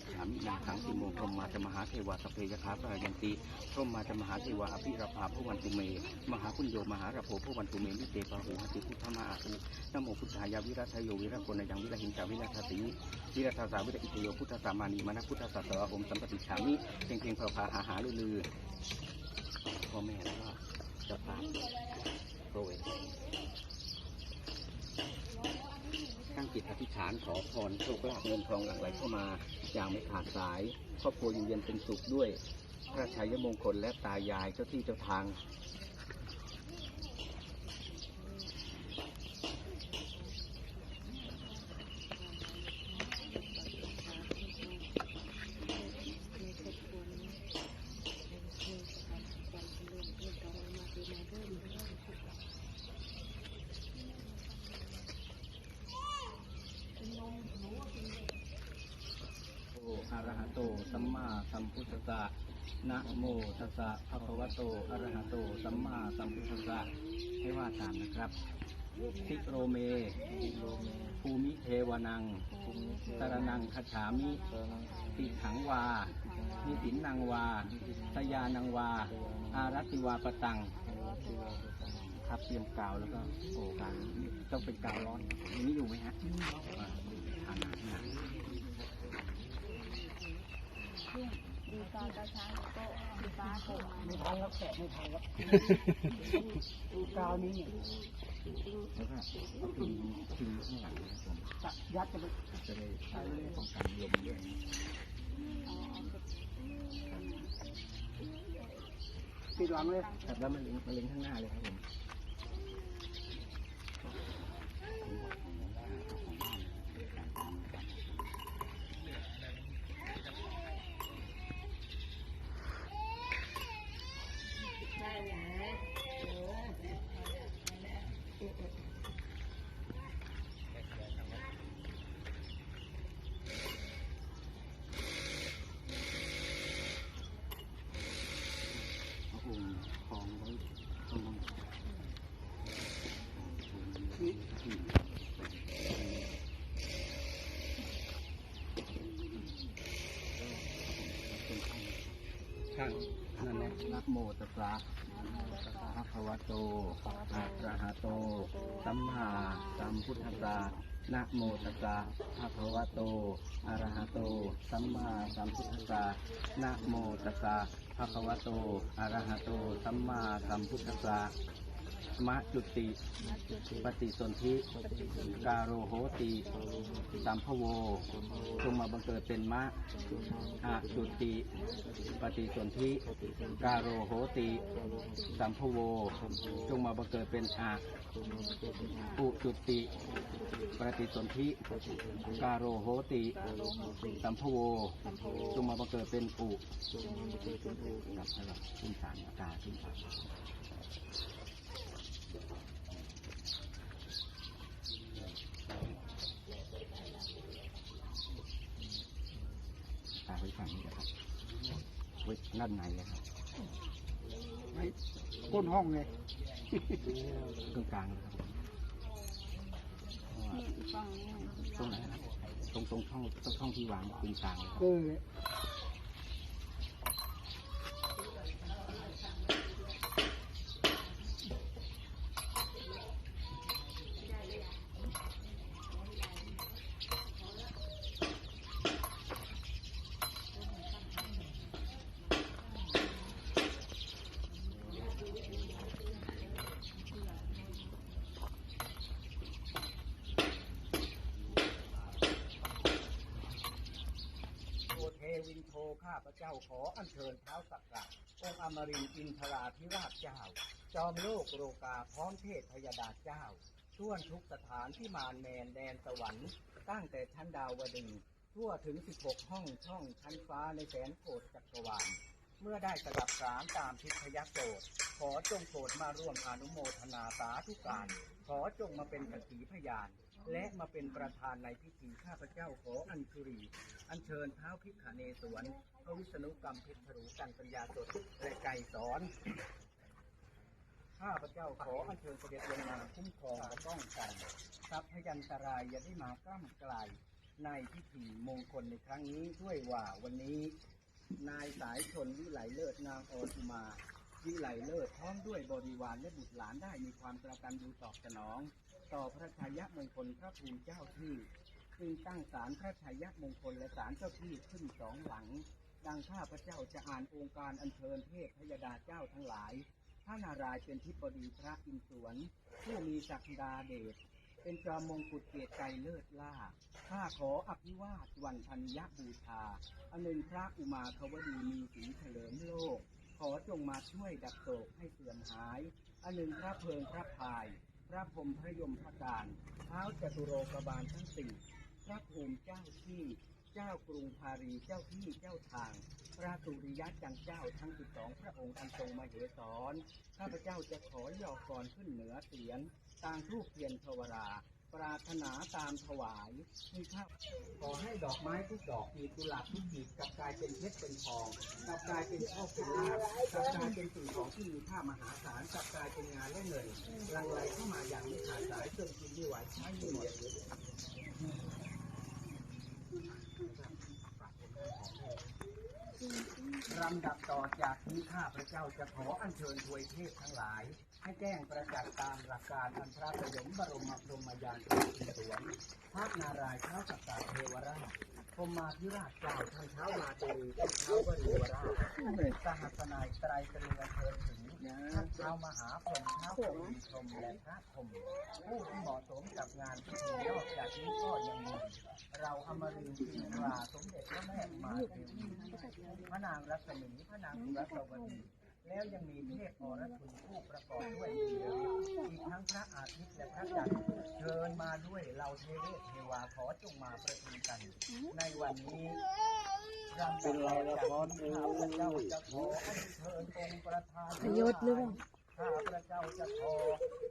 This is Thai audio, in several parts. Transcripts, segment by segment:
ติฉามินาสังติโมพรมมาจะมหาเทวาสเพยคาปรายันติพรมมาจะมหาเทวาอภิรภาผู้วันตุเม มหาปุญโยมหาระโพผู้วันตุเมนิเตปาหูหติพุทธมาอาหุนโมพุทธายาวิรัตโยวิรักนยังวิรหิงจาวิรัตติวิรัตสาวิรอิตโยพุทธสามานีมานะพุทธสัตวะอมสัมปติฉามิเพ่งเพ่งพาพาหาหาลือพ่อแม่แล้วก็จะตามโปรเว ตั้งจิตอธิษฐานขอพรโชคลาภเงินทองหลั่งไหลเข้ามาอย่างไม่ขาดสายครอบครัวอยู่เย็นเป็นสุขด้วย พระชัยมงคลและตายายเจ้าที่เจ้าทาง โออะระหะโต สั มมาสัมพุทธัสสะนะโมตัสสะภะคะวะโตอะระหะโต สัมมาสัมพุทธัสสะให้ว่าตามนะครับทิโรเม ภูมิเทวานังสรนังคาฉามิติถังวา นิสินนางวาสยานังวา อารัตติวาปตัง ครับเตรียมกาวแล้วก็โอ้กาวนี้ต้องเป็นกาวร้อนอันนี้อยู่ไหมฮะอ่าทานหนัก ดูตอนตาเช้าก็ดูฟ้าโผล่มาไม่ทันแล้วแกะไม่ทันแล้วดูกาวนี้เนี่ยแล้วก็เอาพิมพ์พิมพ์ข้างหลังนะครับผมตัดยัดจะไปจะได้ใช้ป้องกันลมด้วยติดหลังเลยครับแล้วมันเล็งมันเล็งข้างหน้าเลยครับผมเอาอุ่นคลองไว้ตรงนั้นนี่ที่ช่าง นั่นแหละนะโมตัสสะภะคะวะโตอะระหะโต สัมมาสัมพุทธัสสะนะโมตัสสะภะคะวะโตอะระหะโต สัมมาสัมพุทธัสสะนะโมตัสสะภะคะวะโตอะระหะโต สัมมาสัมพุทธัสสะ มะจุติปฏิสนธิกาโรโหติสัมภโวจงมาบังเกิดเป็นมะอะจุติปฏิสนธิกาโรโหติสัมภโวจงมาบังเกิดเป็นอะอุจุติปฏิสนธิกาโรโหติสัมภโวจงมาบังเกิดเป็นอุครับสำหรับขึ้นสารอากาศขึ้นสารตาไว้ฝั่งนี้นะครับไว้ ด้านในเลยครับไว้ก้นห้องเลยตรงกลางเลยครับเพราะว่านี่อีกฝั่งนี้ตรงไหนนะครับตรงตรงช่องตรงช่องที่วางตรงกลางเลยครับ เออ โอเทวิน โทข้าพระเจ้าขออัญเชิญเท้าสักกะองค์อมรินอินทราธิราชเจ้า จอมโลกโลกาพร้อมเทพพยดาเจ้าท่วนทุกสถานที่มารแมนแดนสวรรค์ ตั้งแต่ชั้นดาวดึงทั่วถึง 16 ห้องช่องชั้นฟ้าในแสนโกฏจักรวาล เมื่อได้สดับสามตามทิพยโสดขอจงโปรดมาร่วมอนุโมทนาสาธุการ ขอจงมาเป็นสักขีพยาน และมาเป็นประธานในพิธีข้าพเจ้าขออัญชุรีอัญเชิญเท้าพิขเนศวรพระวิษณุกรรมเพชรรูกันปัญญาสดและไก่สอนข้าพเจ้าขออัญเชิญเสด็จลงมาคุ้มครองและป้องกันทรัพย์พยันตรายอย่าได้มาก้ามกลายในพิธีมงคลในครั้งนี้ด้วยว่าวันนี้ นายสายชนวิไลเลิศนางออนอุมา วิไลเลิศพร้อมด้วยบริวารและบุตรหลานได้มีความกระตันยูตอบสนอง ต่อพระชายมงคลพระภูมิเจ้าที่ซึ่งตั้งศาลพระชายมงคลและศาลเจ้าที่ขึ้นสองหลัง ดังข้าพระเจ้าจะอ่านองค์การอัญเชิญเทพพยดาเจ้าทั้งหลายพระนารายเป็นทิบดีพระอินทร์สวน ผู้มีศักดาเดชเป็นจอมมงกุฎเกียรติไกรเลิศล่า ข้าขออภิวาทวันธัญญบูชาอันหนึ่งพระอุมาคาวดีมีสีเฉลิมโลก ขอจงมาช่วยดับโศกให้เสื่อมหาย อันหนึ่งพระเพลิงพระพาย พระพรมพระยมพระการเท้าจตุโลกบาลทั้งสี่พระภูมิเจ้าที่เจ้ากรุงพารีเจ้าที่เจ้าทาง พระสุริยะจังเจ้าทั้งสิบสองพระองค์อันทรงมาเหสอนข้าพเจ้าจะขอย่อกรขึ้นเหนือเสียนต่างทูปเทียนทวรา ปรารถนาตามถวายมีข้าขอให้ดอกไม้ทุกดอกมีกุหลาบทุกกีบกลับกลายเป็นเพชรเป็นทองกลับกลายเป็นโชคเป็นลาภกลับกลายเป็นสิ่งของที่มีค่ามหาศาลกลับกลายเป็นงานและเงินหลังไหลเข้ามาอย่างไม่ขาดสายจนกินไม่ไหวใช้ไม่หมด ลำดับต่อจากนี้ข้าพระเจ้าจะขออัญเชิญทวยเทพทั้งหลาย ให้แจ้งประจักษ์ตามหลักการอันพระประยมบรมพรหมยานเป็นสวนพระนารายณ์เท้าสักกะเทวราชพรหมาธิราชเจ้าท่านเท้ามาเตรีท่านเท้าวรีวราชสหัสนายไตรตรีอัญเชิญถึงท่าน เจ้ามหาพรหมพระพรหมพรหมและพระพรหมผู้ที่เหมาะสมกับงานพิธีนอกจากนี้ก็ยังมีเราอมรินทร์จินทราสมเด็จพระแม่มาเทวีพระนางรัศมีพระนางรัศวดี แล้วยังมีเทพอรชุนผู้ประกอบด้วยมีเดชอีกทั้งพระอาทิตย์และพระจันทร์เชิญมาด้วยเราเทเรศเทวาขอจงมาประชุมกัน ในวันนี้รำเป็นไรละครข้าพระเจ้าจะขออัญเชิญองค์ประธานพยศหรือเปล่าข้าพระเจ้าจะขอ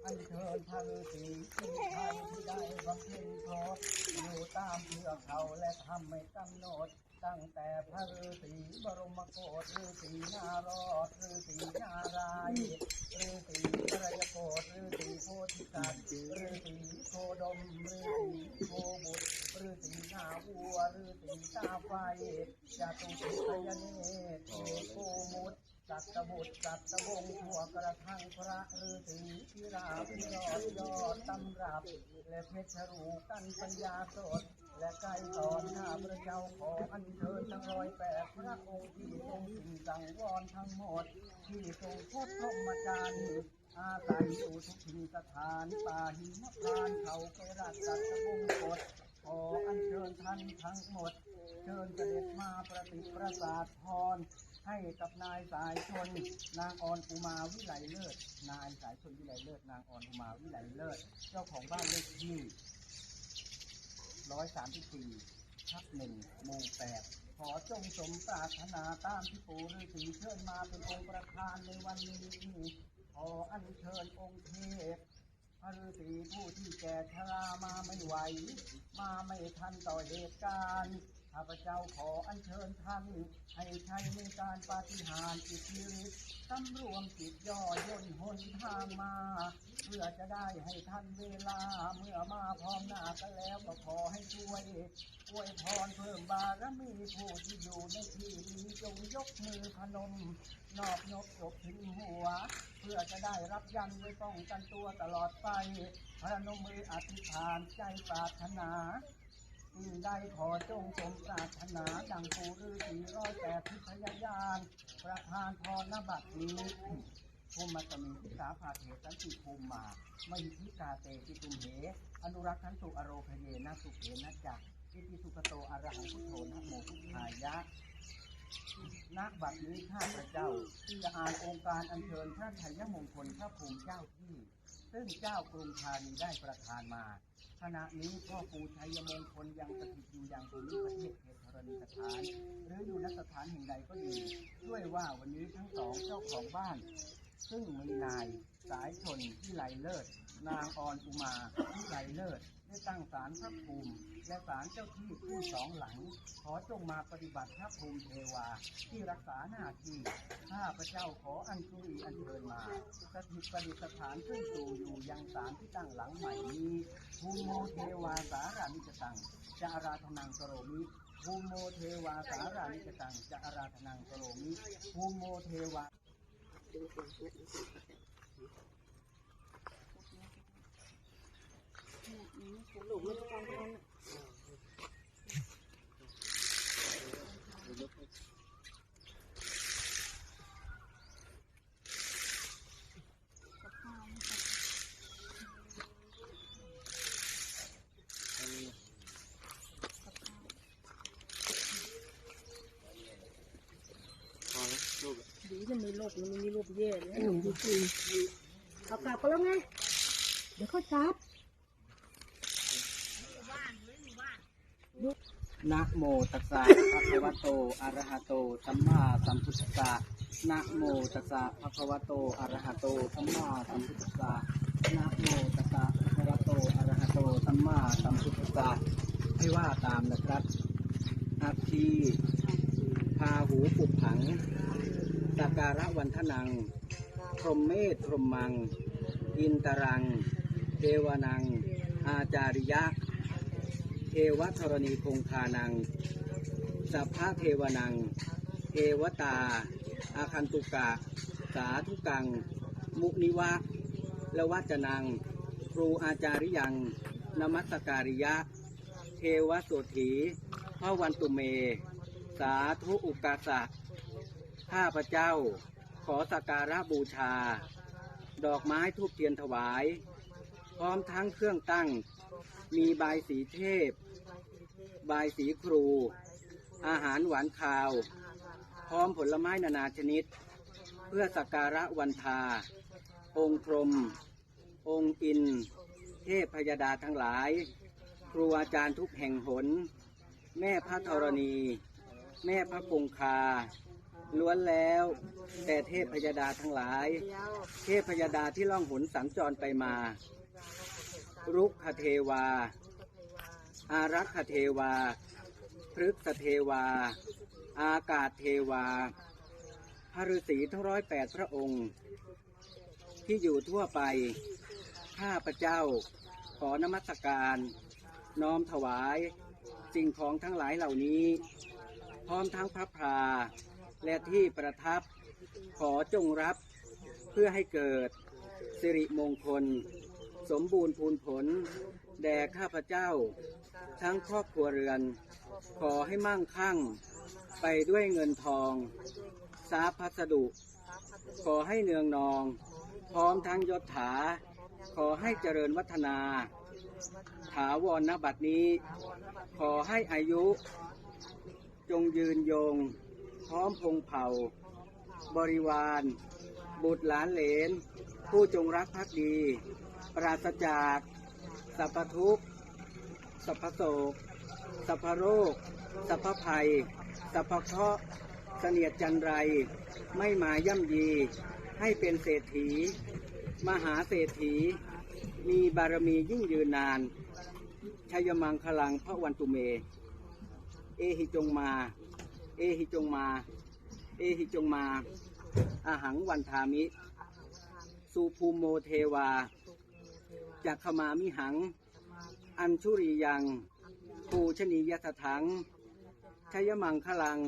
อัญเชิญพระฤาษีที่ท่านที่ได้บำเพ็ญโทษอยู่ตามเพื่อเขาและทำไม่กำหนด ตั้งแต่พระฤาษีบรมโกศฤาษีนารอดฤาษีนารายฤาษีพระยโกศฤาษีโพธิสัตว์ฤาษีโคดมฤาษีโคบุตรฤาษีนาวัวฤาษีตาไฟจตุสิพยเนตโคมุต สัตบุตรสัตวงศ์ทั่วกระทั่งพระฤาษีพิราพิรอดยอดตำรับ และเพชรรูกันปัญญาสด และไก่ตอนข้าพระเจ้าขออัญเชิญทั้งร้อยแปดพระองค์ที่ทรงสิ่งสังวรทั้งหมด ที่ทรงพบพรหมจารย์อาศัยอยู่ทุกทินสถานป่าหิมพานเขาไปรักสัตวงศ์กฎขออัญเชิญท่านทั้งหมด เชิญเสด็จมาประติประสาทพร ให้กับนายสายชนนางออนอุมาวิไลเลิศ นายสายชนวิไลเลิศ นางออนอุมาวิไลเลิศ เจ้าของบ้านเลขที่ร้อยสามสิบสี่ทับหนึ่งหมู่แปดขอจงสมปรารถนาตามที่ปู่ฤาษีเชิญมาเป็นองค์ประธานในวันนี้ขออัญเชิญองค์เทพพระฤาษีผู้ที่แก่ชรามาไม่ไหว มาไม่ทันต่อเหตุการณ์ ข้าพเจ้าขออัญเชิญท่านให้ใช้ในการปาฏิหาริย์อิทธิฤทธิ์สำรวมจิตย่อย่นหนทางมา เพื่อจะได้ให้ท่านเวลาเมื่อมาพร้อมหน้ากันแล้วก็ขอให้ช่วยอวยพรเพิ่มบารมีผู้ที่อยู่ในที่นี้จงยกมือพนม นอบยกจบถึงหัว เพื่อจะได้รับยันไว้ป้องกันตัวตลอดไปพระนมมืออธิษฐานใจปรารถนา สิ่งใดขอจงสมปรารถนาดังปูฤาษีร้อยแปดที่พยายานประทานพรนบัตรนี้ภูมิมัตมิทิสาภาเถสันติภูมิมามหิทิกาเตปิตุมเห อนุรักขันตุอโรคเยนะสุเขนะจักอิติสุขโตอะระหังพุทโธนะโมพุทธายะณบัดนี้ข้าพระเจ้าจะอ่านองค์การอัญเชิญพระชัยมงคลพระภูมิเจ้าที่ ซึ่งเจ้ากรุงธานีได้ประทานมา ขณะนี้พ่อปู่ชัยมงคลยังสถิตอยู่อย่างภูมิประเทศเทธรณีสถาน หรืออยู่ณสถานแห่งใดก็ดี ด้วยว่าวันนี้ทั้งสองเจ้าของบ้าน ซึ่งมีนายสายชนที่ไหลเลิศนางออนอุมาที่ไหลเลิศ ได้ตั้งศาลพระภูมิ และศาลเจ้าที่คู่สองหลัง ขอจงมาปฏิบัติพระภูมิเทวาที่รักษาหน้าที่ข้าพระเจ้าขออัญชุรีอัญเชิญมาสถิตประดิษฐานขึ้นสู่อยู่ยังศาลที่ตั้งหลังใหม่นี้ภูมิโมเทวาสารานิจตังจะอาราธนังสโรมิภูมิโมเทวาสารานิจตังจะอาราธนังสโรมิภูมิโมเทวา หลุมไม่ต้องการกับข้าวนะคะกับข้าวดีจะมีโรคมันมีโรคแย่เลยหนุ่มจริงๆเอากลับไปแล้วไง เดี๋ยวเขาจับ นะโมตัสสะภะคะวะโตอะระหะโตสัมมาสัมพุทธัสสะนะโมตัสสะภะคะวะโตอะระหะโตสัมมาสัมพุทธัสสะนะโมตัสสะภะคะวะโตอะระหะโตสัมมาสัมพุทธัสสะให้ว่าตามนะครับอาคีพาหูปุบผังสักการะวันทนัง พรหมเมธพรหมัง อินตรัง เทวานัง อาจาริยะ เทวธรณีคงคานัง สัพพะเทวนัง เทวตา อาคันตุกะ สาธุกัง มุนิวะละวัจนัง ครูอาจาริยัง นมัสการิยะ เทวโสถีพระวันตุเม สาธุอุกาสะข้าพเจ้า ขอสักการะบูชา ดอกไม้ทูบเทียนถวาย พร้อมทั้งเครื่องตั้ง มีบายสีเทพ บายสีครู อาหารหวานคาว พร้อมผลไม้นานาชนิด เพื่อสักการะวันทา องค์พรม องค์อิน เทพพยดาทั้งหลาย ครูอาจารย์ทุกแห่งหน แม่พระธรณี แม่พระคงคาล้วนแล้วแต่เทพพยดาทั้งหลาย เทพพยดาที่ล่องหนสัญจรไปมา รุกขเทวา อารักขเทวา พฤกษเทวา อากาศเทวา พระฤาษีทั้งร้อยแปดพระองค์ ที่อยู่ทั่วไป ข้าพระเจ้า ขอนมัสการ น้อมถวาย สิ่งของทั้งหลายเหล่านี้ พร้อมทั้งพระพราและที่ประทับ ขอจงรับเพื่อให้เกิดสิริมงคล สมบูรณ์พูนผล แด่ข้าพเจ้า ทั้งครอบครัวเรือน ขอให้มั่งคั่ง ไปด้วยเงินทองทรัพย์พัสดุ ขอให้เนืองนอง พร้อมทั้งยศถา ขอให้เจริญวัฒนา ถาวรณบัดนี้ ขอให้อายุ จงยืนยง พร้อมพงเผ่า บริวาร บุตรหลานเหลน ผู้จงรักภักดี ปราศจากสัพพทุกข์สัพพโศกสัพพโรค สัพพภัย สัพพเคราะห์เสนียดจันไร ไม่มาย่ำยี ให้เป็นเศรษฐี มหาเศรษฐี มีบารมียิ่งยืนนาน ชัยมังคลังพระวันตุเม เอหิจงมา เอหิจงมา เอหิจงมาอาหังวันทามิ สุภูมโมเทวา จักขมามิหัง อัญชุรียังปูชนียสถังชยมังคลัง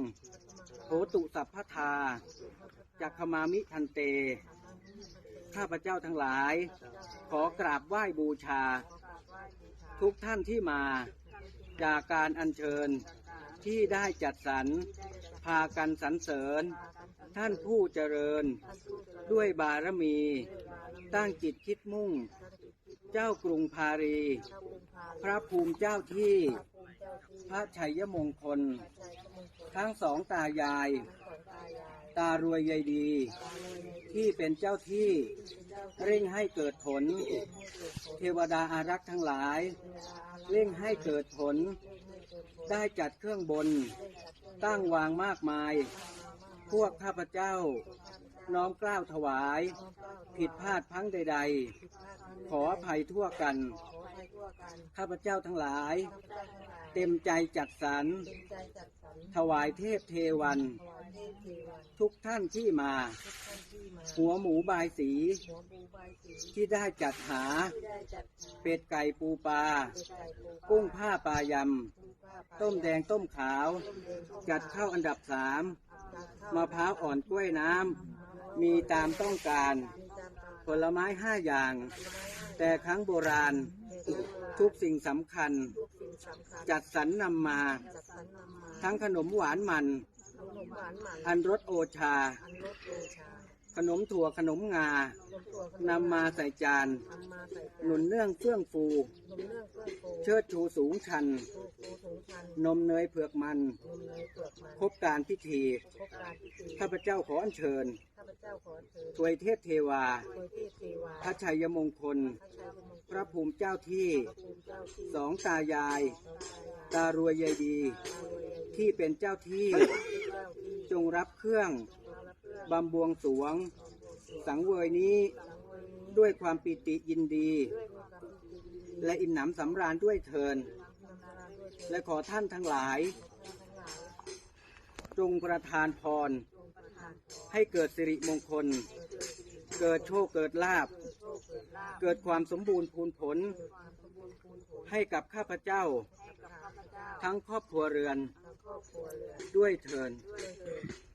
โหตุสัพพทาจักขมามิทันเต ข้าพเจ้าทั้งหลาย ขอกราบไหว้บูชา ทุกท่านที่มา จากการอัญเชิญที่ได้จัดสรร พากันสรรเสริญ ท่านผู้เจริญ ด้วยบารมี ตั้งจิตคิดมุ่ง เจ้ากรุงพารี พระภูมิเจ้าที่ พระชัยมงคล ทั้งสองตายาย ตารวยยายดี ที่เป็นเจ้าที่เร่งให้เกิดผล เทวดาอารักษ์ทั้งหลาย เร่งให้เกิดผล ได้จัดเครื่องบน ตั้งวางมากมาย พวกข้าพเจ้า น้อมเกล้าวถวาย ผิดพลาดพลั้งใด ๆ ขออภัยทั่วกันทั่วกันข้าพเจ้าทั้งหลายข้าพเจ้าทั้งหลาย เต็มใจจัดสรรเต็มใจจัดสรรถวายเทพเทวันถวายเทพเทวัน ทุกท่านที่มาทุกท่านที่มาหัวหมูบายสีหัวบูใบายสี ที่ได้จัดหาที่ได้จัดหาเป็ดไก่ปูปลาเป็ดไก่ปูปลา กุ้งผ้าปลายกุ้งผ้าปลาำต้มแดงต้มขาวต้มแดงต้มจัดเข้าอันดับสามจัดเข้มะพร้าวอ่อนกล้วยน้ำ มีตามต้องการมีตามตาม ผลไม้ห้าอย่างผลไม้ห้าแต่ครั้งโบราณทุกสิ่งสำคัญทุกสิ่งสำคัญจัดสรรนำมาจัดสรรนำมา ทั้งขนมหวานมันขนมหวานหมันอันรสโอชาอันรสโอชา ขนมถั่วขนมงานำมาใส่จานนมาใส่จานหนุนเนื่องเฟื่องฟู เชิดชูสูงชัน นมเนยเผือกมัน ครบการพิธีข้าพเจ้าขออัญเชิญข้าพเจ้าขอเชิญถวยเทพเทวาโดยเทพเทวา พระชัยมงคล พระภูมิเจ้าที่ สองตายาย ตารวยยายดี ที่เป็นเจ้าที่จงรับเครื่อง บเพื่อนบำบวงสรวงสังเวยนี้สังเวยนี้ด้วยความปิติยินดีด้วยความพิธีดีและอิ่มหนำสำราญด้วยเทินนำมาด้วยเถิดและขอท่านทั้งหลายทั้งหลายจงประทานพรจงประทานพร ให้เกิดสิริมงคล เกิดสิริเกิดโชคเกิดลาบเกิดโชคเกิดลาภเกิดความสมบูรณ์พูนผลเกิดความสมบูรณ์พูนผล ให้กับข้าพเจ้าให้กับข้าพเจ้าทั้งครอบครัวเรือนทั้งครอบครัวเรือน ด้วยเทินด้วยเถิด